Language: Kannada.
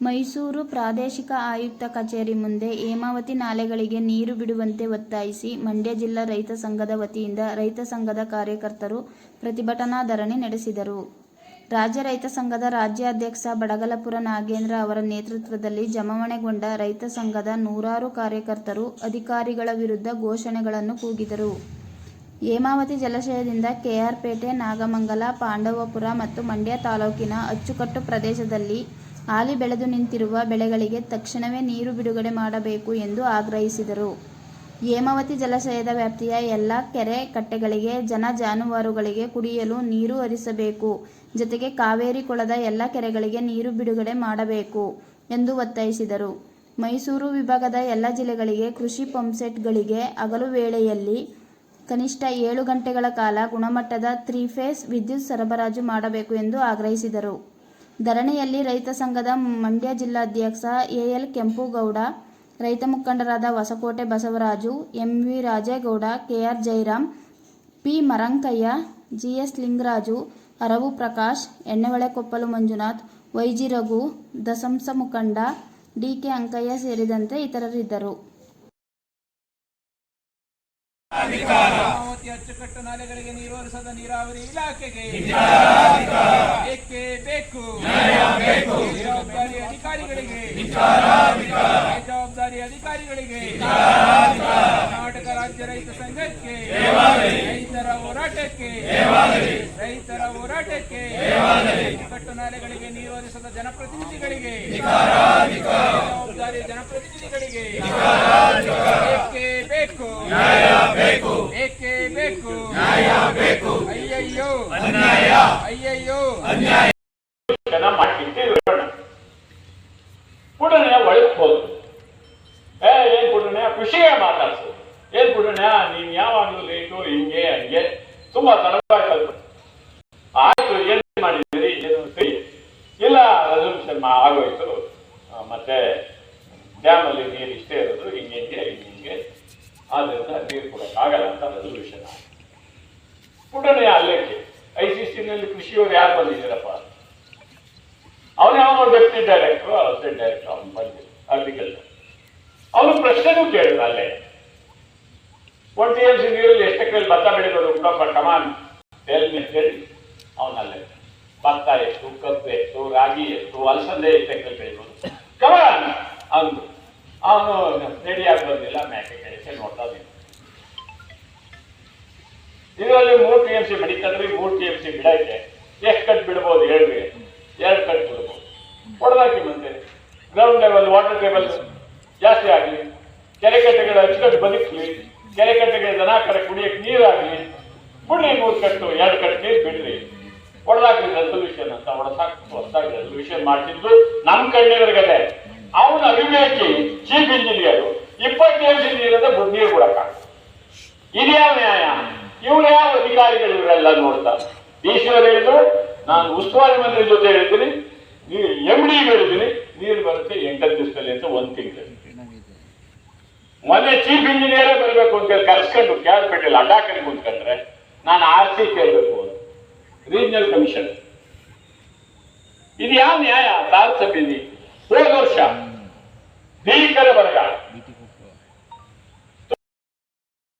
ಮೈಸೂರು ಪ್ರಾದೇಶಿಕ ಆಯುಕ್ತ ಕಚೇರಿ ಮುಂದೆ ಹೇಮಾವತಿ ನಾಲೆಗಳಿಗೆ ನೀರು ಬಿಡುವಂತೆ ಒತ್ತಾಯಿಸಿ ಮಂಡ್ಯ ಜಿಲ್ಲಾ ರೈತ ಸಂಘದ ವತಿಯಿಂದ ರೈತ ಸಂಘದ ಕಾರ್ಯಕರ್ತರು ಪ್ರತಿಭಟನಾ ಧರಣಿ ನಡೆಸಿದರು. ರಾಜ್ಯ ರೈತ ಸಂಘದ ರಾಜ್ಯಾಧ್ಯಕ್ಷ ಬಡಗಲಪುರ ನಾಗೇಂದ್ರ ಅವರ ನೇತೃತ್ವದಲ್ಲಿ ಜಮಾವಣೆಗೊಂಡ ರೈತ ಸಂಘದ ನೂರಾರು ಕಾರ್ಯಕರ್ತರು ಅಧಿಕಾರಿಗಳ ವಿರುದ್ಧ ಘೋಷಣೆಗಳನ್ನು ಕೂಗಿದರು. ಹೇಮಾವತಿ ಜಲಾಶಯದಿಂದ ಕೆಆರ್ಪೇಟೆ ನಾಗಮಂಗಲ, ಪಾಂಡವಪುರ ಮತ್ತು ಮಂಡ್ಯ ತಾಲೂಕಿನ ಅಚ್ಚುಕಟ್ಟು ಪ್ರದೇಶದಲ್ಲಿ ಹಾಲಿ ಬೆಳೆದು ನಿಂತಿರುವ ಬೆಳೆಗಳಿಗೆ ತಕ್ಷಣವೇ ನೀರು ಬಿಡುಗಡೆ ಮಾಡಬೇಕು ಎಂದು ಆಗ್ರಹಿಸಿದರು. ಹೇಮಾವತಿ ಜಲಾಶಯದ ವ್ಯಾಪ್ತಿಯ ಎಲ್ಲ ಕೆರೆ ಕಟ್ಟೆಗಳಿಗೆ, ಜನ ಜಾನುವಾರುಗಳಿಗೆ ಕುಡಿಯಲು ನೀರು ಹರಿಸಬೇಕು. ಜೊತೆಗೆ ಕಾವೇರಿ ಕೊಳದ ಎಲ್ಲ ಕೆರೆಗಳಿಗೆ ನೀರು ಬಿಡುಗಡೆ ಮಾಡಬೇಕು ಎಂದು ಒತ್ತಾಯಿಸಿದರು. ಮೈಸೂರು ವಿಭಾಗದ ಎಲ್ಲ ಜಿಲ್ಲೆಗಳಿಗೆ ಕೃಷಿ ಪಂಪ್ಸೆಟ್ಗಳಿಗೆ ಹಗಲು ವೇಳೆಯಲ್ಲಿ ಕನಿಷ್ಠ ಏಳು ಗಂಟೆಗಳ ಕಾಲ ಗುಣಮಟ್ಟದ ತ್ರೀಫೇಸ್ ವಿದ್ಯುತ್ ಸರಬರಾಜು ಮಾಡಬೇಕು ಎಂದು ಆಗ್ರಹಿಸಿದರು. ಧರಣಿಯಲ್ಲಿ ರೈತ ಸಂಘದ ಮಂಡ್ಯ ಜಿಲ್ಲಾಧ್ಯಕ್ಷ ಎಎಲ್ ಎಲ್. ಕೆಂಪುಗೌಡ, ರೈತ ಮುಖಂಡರಾದ Hosakote Basavaraju, M. V. Rajegowda, KR Jairam P. Marankaiah, G. S. Lingaraju, Aravu Prakash, Enneholekoppalu Manjunath, YG Raghu, ದಸಂಸ ಮುಖಂಡ ಡಿ. ಕೆ. ಅಂಕಯ್ಯ ಸೇರಿದಂತೆ ಇತರರಿದ್ದರು. ಅಚ್ಚುಕಟ್ಟು ನಾಲೆಗಳಿಗೆ ನೀರು ಹರಿಸದ ನೀರಾವರಿ ಇಲಾಖೆಗೆ ಏಕೆ ಬೇಕು ಜವಾಬ್ದಾರಿ ಅಧಿಕಾರಿಗಳಿಗೆ ಜವಾಬ್ದಾರಿ ಅಧಿಕಾರಿಗಳಿಗೆ, ಕರ್ನಾಟಕ ರಾಜ್ಯ ರೈತ ಸಂಘಕ್ಕೆ, ರೈತರ ಹೋರಾಟಕ್ಕೆ ರೈತರ ಹೋರಾಟಕ್ಕೆ ಕಟ್ಟು ನಾಲೆಗಳಿಗೆ ನೀರು ಹರಿಸದ ಜನಪ್ರತಿನಿಧಿಗಳಿಗೆ, ಜವಾಬ್ದಾರಿ ಜನಪ್ರತಿನಿಧಿಗಳಿಗೆ, ಏಕೆ ಬೇಕು? ಏಕೆ ಬೇಕು? ಅಯ್ಯಯ್ಯೋ ಅಯ್ಯಯ್ಯೋ ಜನ ಖುಷಿಗೆ ಮಾತಾಡ್ಸು. ಏನ್ ನೀನ್ ಯಾವಾಗ್ಲೂ ಲೇಟು ಹಿಂಗೆ, ಹಂಗೆ, ತುಂಬಾ ತಡವಾಗಿ ಕಲ್ತು ಆಯ್ತು, ಏನ್ ಮಾಡಿದ್ದೀರಿ? ಏನು ಇಲ್ಲ. ರೆಸಲ್ಯೂಷನ್ ಆಗೋಯ್ತು. ಮತ್ತೆ ಡ್ಯಾಮ್ ಅಲ್ಲಿ ನೀರು ಇಷ್ಟೇ ಇರೋದು, ಹಿಂಗೆ ಹಿಂಗೆ ಹಿಂಗೆ ಹಿಂಗೆ. ಆದ್ರಿಂದ ನೀರು ಕೊಡಕ್ ಆಗಲ್ಲ ಅಂತ ರೆಸೊಲ್ಯೂಷನ್ ಪುಡನೆ ಅಲ್ಲಕ್ಕೆ ಐ ಸಿ ಸಿನಲ್ಲಿ ಕೃಷಿಯವರು ಯಾರು ಬಂದಿದ್ದೀರಪ್ಪ? ಅವನೇ ಯಾವ ಡೆಪ್ಟಿ ಡೈರೆಕ್ಟ್ರು ಅಸಿಸ್ಟೆಂಟ್ ಡೈರೆಕ್ಟರ್ ಅವ್ನು ಬಂದಿಲ್ಲ ಪ್ರಶ್ನೆನೂ ಕೇಳಿದ ಅಲ್ಲೇ. ಒನ್ ಟಿ ಎಂ ಸಿ ನೀರಲ್ಲಿ ಎಷ್ಟು ಎಕರೆ ಭತ್ತ ಬೆಳಿಬೋದು ಕಮಾನ್ ಹೇಳಿ ಹೇಳಿ ಅವನಲ್ಲೇ. ಭತ್ತ ಎಷ್ಟು, ಕಬ್ಬು ಎಷ್ಟು, ರಾಗಿ ಎಷ್ಟು, ಅಲಸಂದೆ ಎಷ್ಟು ಎಕರೆ ಬೆಳಿಬೋದು. ಕಮಾನ್ ಅಂದು ಅವನು ರೆಡಿಯಾಗಿ ಬಂದಿಲ್ಲ ಮೇಕೆ ಕಳಿಸಿ ನೋಡ್ತಾ ಇದ್ದೀನಿ. ಇದರಲ್ಲಿ ಮೂರು ಟಿ ಎಂ ಸಿ ಬೆಳೀತಂದ್ರೆ ಮೂರು ಟಿ ಎಂ ಸಿ ಬಿಡಕ್ಕೆ ಎಷ್ಟು ಕಟ್ ಬಿಡ್ಬೋದು ಹೇಳ್ರಿ. ಎರಡು ಕಟ್ ಬಿಡ್ಬೋದು. ಹೊಡೆದಾಕಿ ಮತ್ತೆ. ಗ್ರೌಂಡ್ ಲೆವೆಲ್ ವಾಟರ್ ಲೆವೆಲ್ ಜಾಸ್ತಿ ಆಗಲಿ. ಕೆರೆ ಕಟ್ಟೆಗಳ ಅಚ್ಚುಕಟ್ಟು ಬದುಕಲಿ. ಕೆರೆ ಕಟ್ಟೆಗೆ ದನ ಕಡೆ ಕುಡಿಯಕ್ಕೆ ನೀರಾಗಲಿ. ಬಿಡ್ರಿ ಮೂರು ಕಟ್ಟು ಎರಡು ಕಟ್ಟು ನೀರು ಬಿಡ್ರಿ ಹೊಡೆದಾಕ್ರಿ ರೆಸಲ್ಯೂಷನ್ ಅಂತ ಹೊಡೆಸಾಕ್ ಹೊಸದಾಗಿ ರೆಸಲ್ಯೂಷನ್ ಮಾಡ್ತಿದ್ದು ನಮ್ಮ ಕಡೆ ಅವನ ಅವಿವೇಕಿ ಚೀಫ್ ಇಂಜಿನಿಯರ್ ಇಪ್ಪತ್ತೇಳು ನೀರದ ನೀರು ಬಿಡಕ ಇದ್ಯಾವ ನ್ಯಾಯ? ಇವ್ರು ಯಾವ ಅಧಿಕಾರಿಗಳು ಇವರೆಲ್ಲ ನೋಡ್ತಾ ಈಶ್ವರ್ ಹೇಳಿದ್ರು, ನಾನು ಉಸ್ತುವಾರಿ ಮಂತ್ರಿ ಜೊತೆ ಹೇಳ್ತೀನಿ ಎಂ ಡಿ ಹೇಳಿದ್ದೀನಿ ನೀರು ಬರುತ್ತೆ ಎಂಟತ್ತು ದಿವಸದಲ್ಲಿ ಅಂತ ಒಂದು ತಿಂಗಳು. ಮೊನ್ನೆ ಚೀಫ್ ಇಂಜಿನಿಯರೇ ಬರಬೇಕು ಅಂತ ಹೇಳಿ ಕರ್ಸ್ಕೊಂಡು ಕ್ಯಾರ್ಪೇಟೆಯಲ್ಲಿ ಅಡ್ಡಾಕರಿ ಕುಂತ್ಕೊಂಡ್ರೆ ನಾನು ಆರ್ ಸಿ ಕೇಳಬೇಕು ರೀಜನಲ್ ಕಮಿಷನ್ ಇದು ಯಾವ ನ್ಯಾಯ? ತಾರತಮ್ಯದಿ ಹೋದ ವರ್ಷ ಭೀಕರ ಬರಗಾಲ.